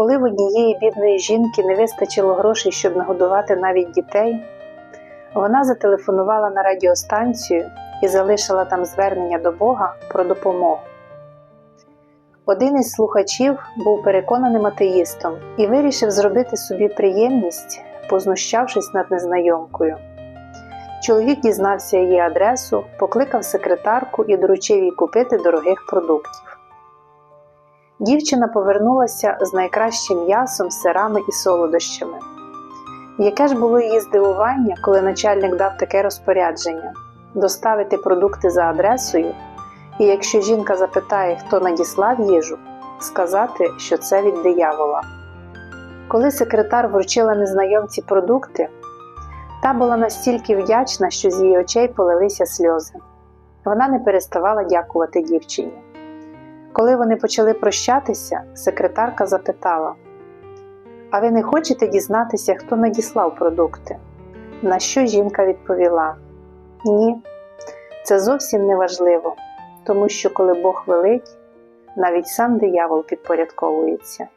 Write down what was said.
Коли в однієї бідної жінки не вистачило грошей, щоб нагодувати навіть дітей, вона зателефонувала на радіостанцію і залишила там звернення до Бога про допомогу. Один із слухачів був переконаним атеїстом і вирішив зробити собі приємність, познущавшись над незнайомкою. Чоловік дізнався її адресу, покликав секретарку і доручив їй купити дорогих продуктів. Дівчина повернулася з найкращим м'ясом, сирами і солодощами. Яке ж було її здивування, коли начальник дав таке розпорядження доставити продукти за адресою, і якщо жінка запитає, хто надіслав їжу, сказати, що це від диявола. Коли секретар вручила незнайомці продукти, та була настільки вдячна, що з її очей полилися сльози. Вона не переставала дякувати дівчині. Коли вони почали прощатися, секретарка запитала: А ви не хочете дізнатися, хто надіслав продукти? На що жінка відповіла: Ні, це зовсім не важливо, тому що коли Бог велить, навіть сам диявол підпорядковується.